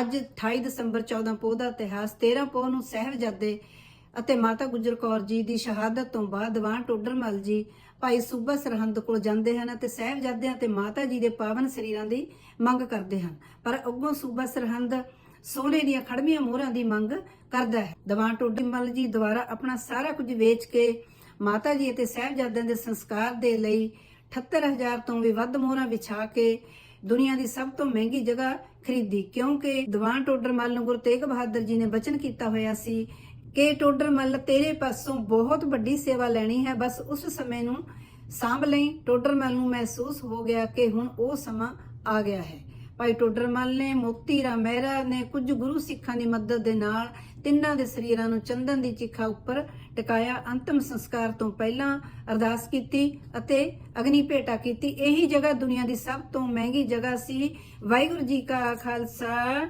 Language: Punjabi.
ਅੱਜ 28 ਦਸੰਬਰ 14 ਪੋਹ ਦਾ ਇਤਿਹਾਸ 13 ਪੋਹ ਨੂੰ ਸਾਹਿਬਜ਼ਾਦੇ ਅਤੇ ਮਾਤਾ ਗੁਜਰ ਕੌਰ ਜੀ ਦੀ ਸ਼ਹਾਦਤ ਤੋਂ ਬਾਅਦ ਦੀਵਾਨ ਟੋਡਰਮਲ ਜੀ ਭਾਈ ਸੂਬਾ ਸਰਹੰਦ ਕੋਲ ਜਾਂਦੇ ਹਨ ਅਤੇ ਸਾਹਿਬਜ਼ਾਦਿਆਂ ਤੇ ਮਾਤਾ ਜੀ ਦੇ ਪਾਵਨ ਸਰੀਰਾਂ ਦੀ ਮੰਗ ਕਰਦੇ ਹਨ। ਪਰ ਅੱਗੋਂ ਸੂਬਾ ਸਰਹੰਦ ਸੋਨੇ ਦੀਆਂ ਖੜਮੀਆਂ ਮੋਹਰਾਂ ਦੀ ਮੰਗ ਕਰਦਾ ਹੈ। ਦੀਵਾਨ ਟੋਡਰਮਲ ਜੀ ਦੁਆਰਾ ਆਪਣਾ ਸਾਰਾ ਕੁਝ ਵੇਚ ਕੇ ਮਾਤਾ ਜੀ ਅਤੇ ਸਾਹਿਬਜ਼ਾਦਿਆਂ ਦੇ ਸੰਸਕਾਰ ਦੇ ਲਈ 78000 ਤੋਂ ਵੀ ਵੱਧ ਮੋਹਰਾਂ ਵਿਛਾ ਕੇ ਦੁਨੀਆ ਦੀ ਸਭ ਤੋਂ ਮਹਿੰਗੀ ਜਗ੍ਹਾ ਖਰੀਦੀ, ਕਿਉਂਕਿ ਦੀਵਾਨ ਟੋਡਰਮਲ ਨੂੰ ਗੁਰੂ ਤੇਗ ਬਹਾਦਰ ਜੀ ਨੇ ਬਚਨ ਕੀਤਾ ਹੋਇਆ ਸੀ ਕਿ ਟੋਡਰਮਲ ਤੇਰੇ ਪਾਸੋਂ ਬਹੁਤ ਵੱਡੀ ਸੇਵਾ ਲੈਣੀ ਹੈ। ਬਸ ਉਸ ਸਮੇਂ ਨੂੰ ਸਾਂਭ ਲਈ। ਟੋਡਰਮਲ ਨੂੰ ਮਹਿਸੂਸ ਹੋ ਗਿਆ ਕਿ ਹੁਣ ਉਹ ਸਮਾਂ ਆ ਗਿਆ ਹੈ। ਭਾਈ ਟੋਡਰਮਲ ਨੇ, ਮੋਤੀ ਰਾਮ ਮਹਿਰਾ ਨੇ ਕੁਝ ਗੁਰੂ ਸਿੱਖਾਂ ਦੀ ਮਦਦ ਦੇ ਨਾਲ ਤਿੰਨਾਂ ਦੇ ਸਰੀਰਾਂ ਨੂੰ ਚੰਦਨ ਦੀ ਚਿਖਾ ਉੱਪਰ ਟਿਕਾਇਆ, ਅੰਤਮ ਸੰਸਕਾਰ ਤੋਂ ਪਹਿਲਾਂ ਅਰਦਾਸ ਕੀਤੀ ਅਤੇ ਅਗਨੀ ਭੇਟਾ ਕੀਤੀ। ਇਹੀ ਜਗ੍ਹਾ ਦੁਨੀਆ ਦੀ ਸਭ ਤੋਂ ਮਹਿੰਗੀ ਜਗ੍ਹਾ ਸੀ। ਵਾਹਿਗੁਰੂ ਜੀ ਕਾ ਖਾਲਸਾ।